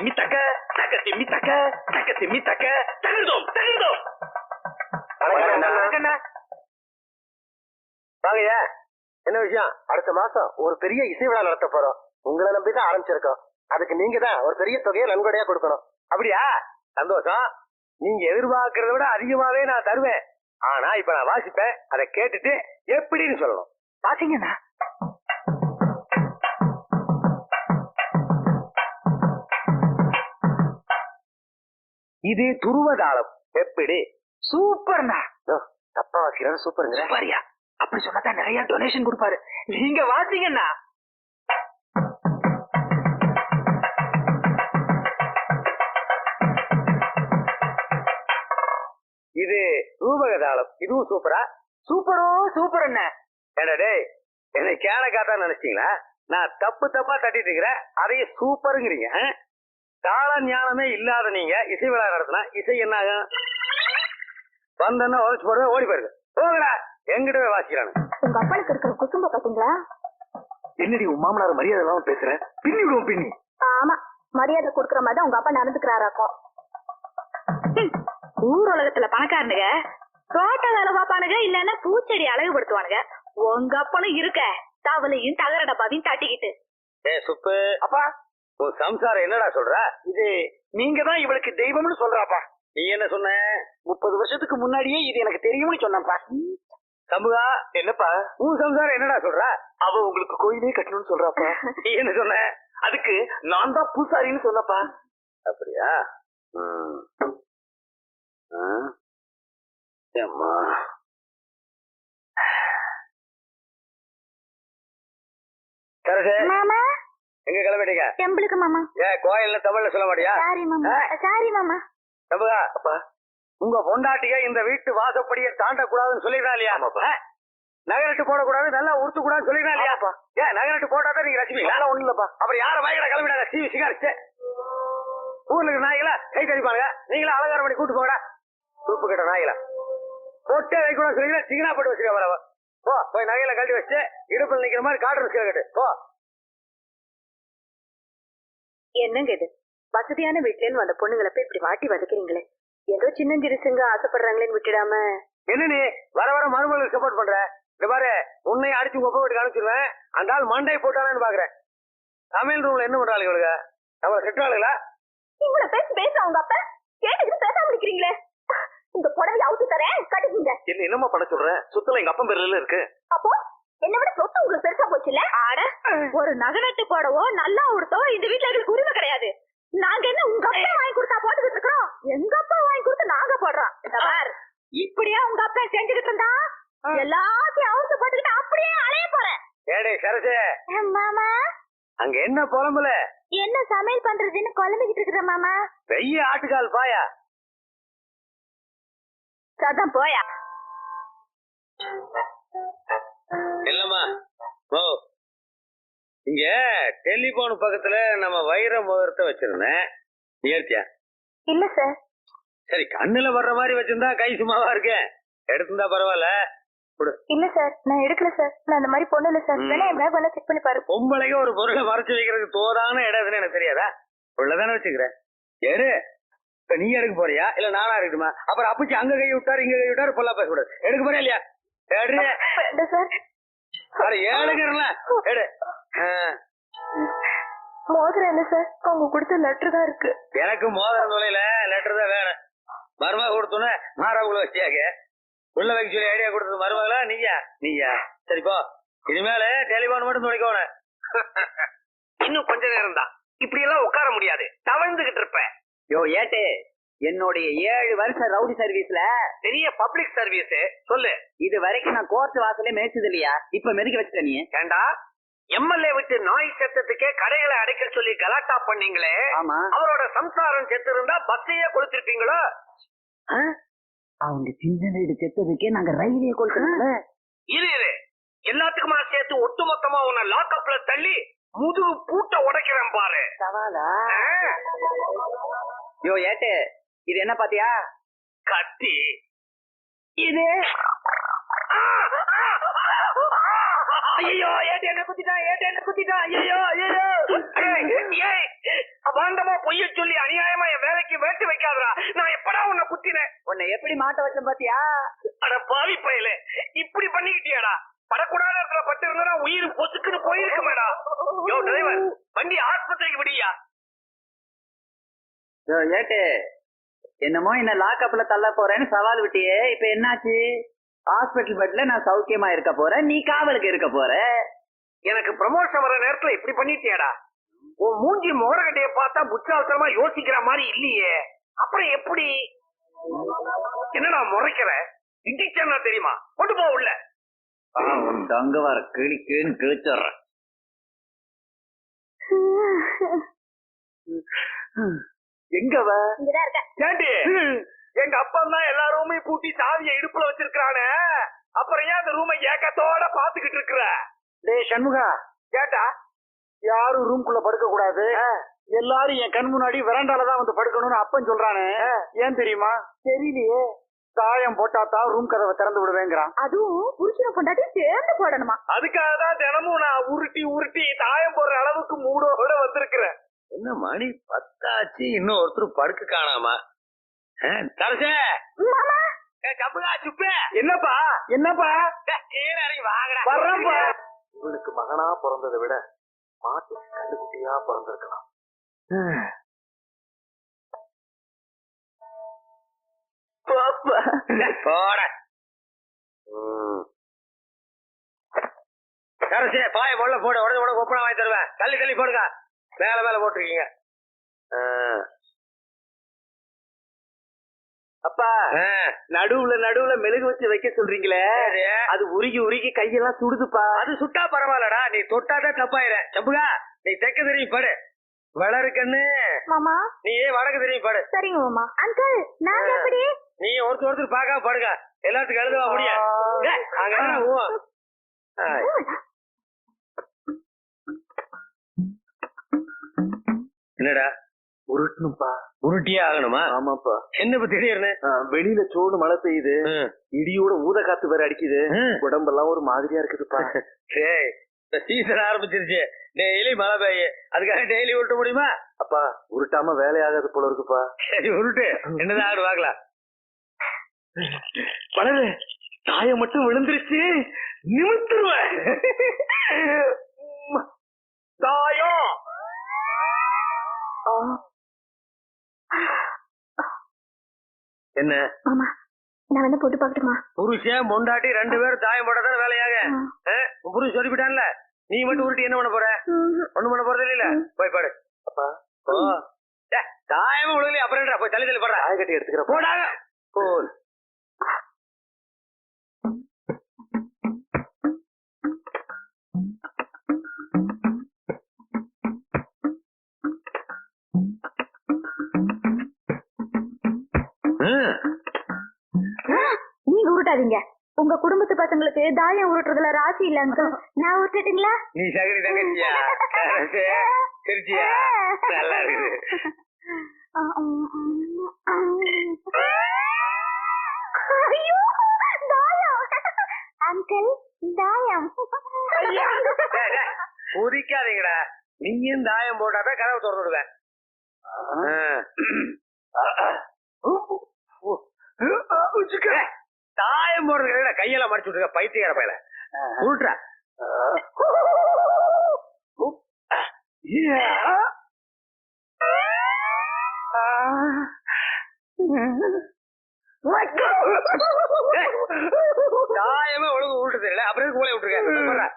திம்மி தக்க தக்க திம்மி தக்க தக்க திம்மி தக்க தகிர்தோம் தகிர்தோம் வணக்கண்ணா. வாங்கய்யா. என்ன விஷயம்? அடுத்த மாசம் ஒரு பெரிய இசை விழா நடத்த போறோம். உங்களை நம்பி தான் ஆரம்பிச்சிருக்கோம். அதுக்கு நீங்க தான் ஒரு பெரிய தொகையை நன்கொடையா கொடுக்கணும். அப்படியா? சந்தோஷம். நீங்க எதிர்பார்க்கறத விட அதிகமாவே நான் தருவேன். ஆனா இப்ப நான் வாசிப்பேன். அதை கேட்டுட்டு எப்படின்னு சொல்லணும். பாத்தீங்கன்னா இது துருவதாளம். எப்படி? சூப்பர்ண்ணா தப்பா வாசிக்கிறாரு சூப்பருங்க பாரியா அப்படி சொன்னாதான் நிறைய டொனேஷன் கொடுப்பாரு. நீங்க வாசிங்கண்ணா இது ரூபக தாளம் இதுவும் சூப்பரா? சூப்பரோ சூப்பர் ஏடா டேய் என்னை கேனக்காத்தா நினைச்சீங்களா நான் தப்பு தப்பா தட்டிட்டு இருக்கிறேன். அதையே சூப்பருங்கிறீங்க தாள ஞானமே இல்லாத நீங்க இசை விழா நடத்தினா இசை என்ன ஆகும்? வந்தன்னா உதச்சு போடுவேன் ஓடி போயிருங்க போங்கடா. எங்கிட்டவே வாசிக்கிறானு. உங்க அப்பனுக்கு இருக்கிற குசும்ப பாத்தீங்களா? என்னடி உன் மாமனார் மரியாதை இல்லாம பேசுற? பின்னி விடுவோம் பின்னி. ஆமா. மரியாதை கொடுக்கற மாதிரி தான் உங்க அப்பா நடந்துக்கிறாராக்கும். ஊர் உலகத்துல பணக்காரனுங்க தோட்ட வேலை பாப்பானுங்க இல்லன்னா பூச்செடி அழகுபடுத்துவானுங்க. உங்க அப்பனும் இருக்க தவளையும் தகர டப்பாவையும் தட்டிக்கிட்டு. ஏ சுப்பு. அப்பா. உன் சம்சாரம் என்னடா சொல்ற? இது நீங்க தான் இவளுக்கு தெய்வம்னு சொல்றாப்பா. நீ என்ன சொன்ன? முப்பது வருஷத்துக்கு முன்னாடியே இது எனக்கு தெரியும்னு சொன்னப்பா சம்புகா என்னப்பா? உன் சம்சாரம் என்னடா சொல்ற? அவ உங்களுக்கு கோயிலே கட்டணும்னு சொல்றாப்பா. நீ என்ன சொன்ன? அதுக்கு நான் தான் பூசாரின்னு சொன்னப்பா. அப்படியா? ம். ஆ? ஏம்மா. சரசு எங்க கிளம்பிட்டீங்க? டெம்பிளுக்கு மாமா. ஏ கோயில்ல தமிழ்ல சொல்ல மாட்டியா? சாரி மாமா? சாரி மாமா. சம்புகா அப்பா. உங்க பொண்டாட்டிய இந்த வீட்டு வாசப்படியை தாண்டக்கூடாதுன்னு சொல்லிடுறா இல்லையா? நகரட்டு போடக்கூடாது நல்லா உடுத்து கூடாதுன்னு சொல்லிடுறா இல்லையா? ஆமாப்பா. ஏன் நகரட்டு போட்டா தான் நீங்க ரசிப்பீங்க அதெல்லாம் ஒண்ணும் இல்லப்பா. அப்புறம் யார வாய்கிட கிளம்பிடாத? சிவி சிகாரிச்சு ஊர்ல நாய்களா? கை கடிப்பாங்க நீங்களா அலங்காரம் பண்ணி கூட்டு போங்கடா. சூப்பு கட்ட நாய்களா? பொட்டே வைக்கணும் சொல்லிங்களா சிக்கனா போட்டு வச்சுக்க வரவ போ போய் நகையில கழட்டி வச்சு இடுப்புல நிக்கிற மாதிரி கேட்டு. போ. என்னங்க இது வசதியான வீட்ல இருந்து வந்த பொண்ணுங்களை போய் இப்படி வாட்டி வதக்குறீங்களே. ஏதோ சின்னஞ்சிறுசுங்க ஆசைப்படுறாங்களேன்னு விட்டுடாம. என்ன வர வர மருமகளுக்கு சப்போர்ட் பண்ற? இந்த பாரு உன்னை அடிச்சு உங்க வீட்டுக்கு அனுப்பிச்சிருவேன். அந்த ஆள் மண்டை போட்டானு பாக்குறேன். சமையல் ரூம்ல என்ன பண்றாள் இவளுங்க அவளை திட்டாளுங்களா இவ்வளவு பேசி பேச அவங்க அப்ப? கேட்டுக்கிட்டு பேசாம நிக்கிறீங்களே? இந்த புடவை அவுத்து தரேன் கட்டிக்கிங்க. என்ன என்னம்மா பண்ண சொல்ற? சுத்தல எங்க அப்பன் பேர்ல இருக்கு. அப்போ? என்ன விட சொத்து உங்களுக்கு பெருசா போச்சுல ஆட ஒரு நகனட்டு போடவோ நல்லா உடுத்தோ இந்த வீட்டுல எங்களுக்கு உரிமை கிடையாது. நாங்க என்ன உங்க அப்பா வாங்கி கொடுத்தா போட்டுக்கிட்டு இருக்கிறோம்? எங்க அப்பா வாங்கி கொடுத்து நாங்க போடுறோம். பார். இப்படியா உங்க அப்பா செஞ்சுக்கிட்டு இருந்தா? எல்லாத்தையும் அவுத்து போட்டுக்கிட்டு அப்படியே அலைய போறேன் ஏடே சரசே. மாமா. அங்க என்ன புலம்புல? என்ன சமையல் பண்றதுன்னு குழம்பிக்கிட்டு இருக்கிற மாமா? வெய்ய ஆட்டுக்கால் பாயா. சதான் போயா. ஓ இங்க டெலிபோன் பக்கத்துல நம்ம வைர முகூர்த்தம் வச்சிருந்தேன். நீ எடுத்தியா? இல்ல சார் சரி கண்ணுல வர்ற மாதிரி வச்சிருந்தா கை சும்மாவா இருக்கேன் எடுத்திருந்தா பரவாயில்ல. கொடு. இல்ல சார் நான் எடுக்கல சார் நான் அந்த மாதிரி பொண்ணு இல்ல சார். வேணா என் பேக் வேணா செக் பண்ணி பாரு. பொம்பளைக்கு ஒரு பொருளை மறைச்சு வைக்கிறதுக்கு தோதான இடம் எதுன்னு எனக்கு தெரியாதா? உள்ளதானே வச்சுக்கிறேன். எடு. இப்ப நீ எடுக்க போறியா? இல்ல நானா இருக்குமா அப்புறம் அப்பச்சி அங்க கை விட்டாரு இங்க கை விட்டாரு பொல்லா பேசக்கூடாது எடுக்க போறியா இல்லையா? சார் அட ஏழுங்கிறல எடு. மோதிரம் இல்ல சார்? அவங்க கொடுத்த லெட்டர் தான் இருக்கு. எனக்கு மோதிர தொலைல லெட்டர் தான் வேணும். மருமக கொடுத்தோன்னே மாறாவுக்குள்ள வச்சியாக்க. உள்ள வைக்க சொல்லி ஐடியா கொடுத்தது மருமகளா நீயா? நீயா. சரி போ. இனிமேல டெலிபோன் மட்டும் துடைக்கணும் இன்னும் கொஞ்ச நேரம் தான் இப்படி எல்லாம் உட்கார முடியாது. தவழ்ந்துகிட்டு இருப்ப யோ ஏட்டு. என்னுடைய ஏழு வருஷம் ரவுடி சர்வீஸ்ல பெரிய பப்ளிக் சர்வீஸ் சொல்லு. இது வரைக்கும் நான் கோர்ட் வாசலே மேய்ச்சது இல்லையா? இப்ப மெதுக்க வச்சுட்ட நீ. ஏண்டா? எம்எல்ஏ விட்டு நாய் செத்ததுக்கே கடைகளை அடைக்க சொல்லி கலாட்டா பண்ணீங்களே. ஆமா. அவரோட சம்சாரம் செத்து இருந்தா பஸ்ஸையே கொடுத்திருப்பீங்களோ அவங்க சின்ன வீடு செத்ததுக்கே நாங்க ரயிலே கொடுக்கணும்ல. இரு இரு. எல்லாத்துக்குமா சேர்த்து ஒட்டுமொத்தமா உன்னை லாக்அப்ல தள்ளி முதுகு பூட்ட உடைக்கிறேன் பாரு. சவாலா? ஆ, யோ ஏட்டு. இது என்ன பாத்தியா? கத்தி. இது? ஐயோ ஏட்டு என்ன குத்திட்டான் ஏட்டு என்ன குத்திட்டான். ஐயோ ஐயோ ஏய் அபாண்டமா பொய்ய சொல்லி அநியாயமா என் வேலைக்கு வேட்டு வைக்காதடா. நான் எப்படா உன்னை குத்தினேன்? உன்னை எப்படி மாட்ட வச்சேன் பாத்தியா? அட பாவி பயலே இப்படி பண்ணிக்கிட்டியாடா? படக்கூடாத இடத்துல பட்டு இருந்தா உயிர் பொசுக்குன்னு போயிருக்கு மேடம் யோ டிரைவர் வண்டி ஆஸ்பத்திரிக்கு விடியா ஏட்டு. என்னமோ என்ன லாக்அப்ல தள்ள போறேன்னு சவால் விட்டியே இப்ப என்னாச்சு? ஹாஸ்பிட்டல் பெட்ல நான் சௌக்கியமா இருக்க போறேன் நீ காவலுக்கு இருக்க போற. எனக்கு ப்ரமோஷன் வர நேரத்துல இப்படி பண்ணிட்டியாடா. உன் மூஞ்சி முகரகட்டைய பார்த்தா புத்தாவசரமா யோசிக்கிற மாதிரி இல்லையே. அப்புறம் எப்படி? என்னடா முறைக்கிற? இடிச்சா தெரியுமா? கொண்டு போ உள்ள. தங்க வர கிழிக்குன்னு கிழிச்சிடுறேன். எங்கவ இங்கதான் இருக்க ஏண்டி? எங்க அப்பா தான் எல்லா ரூமையும் பூட்டி சாவியை இடுப்புல வச்சிருக்கானே அப்புறம் ஏன் அந்த ரூமை ஏக்கத்தோட பாத்துக்கிட்டு இருக்கிற? டேய் சண்முகா. கேட்டா யாரும் ரூம்குள்ள படுக்க கூடாது எல்லாரும் என் கண் முன்னாடி வெராண்டால தான் வந்து படுக்கணும்னு அப்பன் சொல்றானே. ஏன் தெரியுமா? தெரியலையே. தாயம் போட்டா தான் ரூம் கதவை திறந்து விடுவேங்கிறான். அதுவும் புருஷனை பொண்டாட்டி சேர்ந்து போடணுமா? அதுக்காக தான் தினமும் நான் உருட்டி உருட்டி தாயம் போடுற அளவுக்கு மூடோட வந்திருக்கிறேன். என்ன மணி பத்தாச்சு? இன்னும் ஒருத்தர் படுக்க காணாமா. தரசே! கப்புகா சுப்பே! என்னப்பா? என்னப்பா? கீழே இறங்கி வாங்கடா. வர்றேன்ப்பா இவனுக்கு மகனா பிறந்ததை விட மாட்டு கண்ணுக்குட்டியா பிறந்திருக்கலாம். போட. கரசே பாய முள்ள போடு. உடனே உடனே ஒப்பனை வாங்கி தருவேன். தள்ளி தள்ளி போடுங்க. மேல மேல போட்டிருக்கீங்க. அப்பா நடுவுல நடுவுல மெழுகு வச்சு வைக்க சொல்றீங்களே. அது உருகி உருகி கையெல்லாம் சுடுதுப்பா. அது சுட்டா பரவாயில்லடா. நீ தொட்டாதான் தப்பாயிர சம்புகா நீ தெக்க தெரியும் படு. வளரு கண்ணு. மாமா. நீ வடக்கு தெரியும் படு. சரிங்க மாமா. அங்கிள் நாங்க எப்படி? நீ ஒருத்தர் ஒருத்தர் பார்க்காம படுங்க. எல்லாத்துக்கும் எழுதுவா முடிய என்னடா? உருட்டணும்பா உருட்டியே ஆகணுமா? ஆமாப்பா. என்ன இப்ப திடீர்னு? வெளியில சோடு மழை பெய்யுது. இடியோட ஊத காத்து வேற அடிக்குது. உடம்பெல்லாம் ஒரு மாதிரியா இருக்குதுப்பா. டேய் இந்த சீசன் ஆரம்பிச்சிருச்சு. டெய்லி மழை பெய்ய. அதுக்காக டெய்லி உருட்ட முடியுமா? அப்பா உருட்டாம வேலையாகாது போல இருக்குப்பா. சரி உருட்டு. என்னதான் ஆடு பார்க்கலாம். பழகு தாயம் மட்டும் விழுந்துருச்சு. நிமித்துருவேன் தாயம் என்ன? மாமா நான் வந்து போட்டு பாக்கட்டுமா புருஷன் பொண்டாட்டி ரெண்டு பேரும் தாயம் போட்டதான வேலையாக? புருஷன் சொல்லிவிட்டான்ல? நீ மட்டும் உருட்டி என்ன பண்ண போற? ஒண்ணும் பண்ண போறது இல்ல போய் பாடு. தாயமும் விழுகலையே அப்புறம்? போய் தள்ளி தள்ளி போடுற. தாய கட்டி எடுத்துக்கிறப்பா போடாங்க போல் நீங்க உருட்டாதீங்க. உங்க குடும்பத்து பசங்களுக்கு தாயம் உருட்டுறதுல ராசி இல்ல அங்கிள் நான் உருட்டுட்டுங்களா? நீ சகரி தங்கச்சியா? நல்லா இருக்குது. ஐயோ தாயம். அங்கிள் குதிக்காதீங்கடா நீயும் தாயம் போட்டாதான் கதவை திறந்து விடுவேன் தாயம் போடுறது கையெல்லாம் மடிச்சு விட்டுருக்க பைத்தியக்கார பையல. உருட்டுறா. தாயமே ஒழுங்கு உருட்டு தெரியல அப்புறம் எதுக்கு மூளை விட்டுருக்க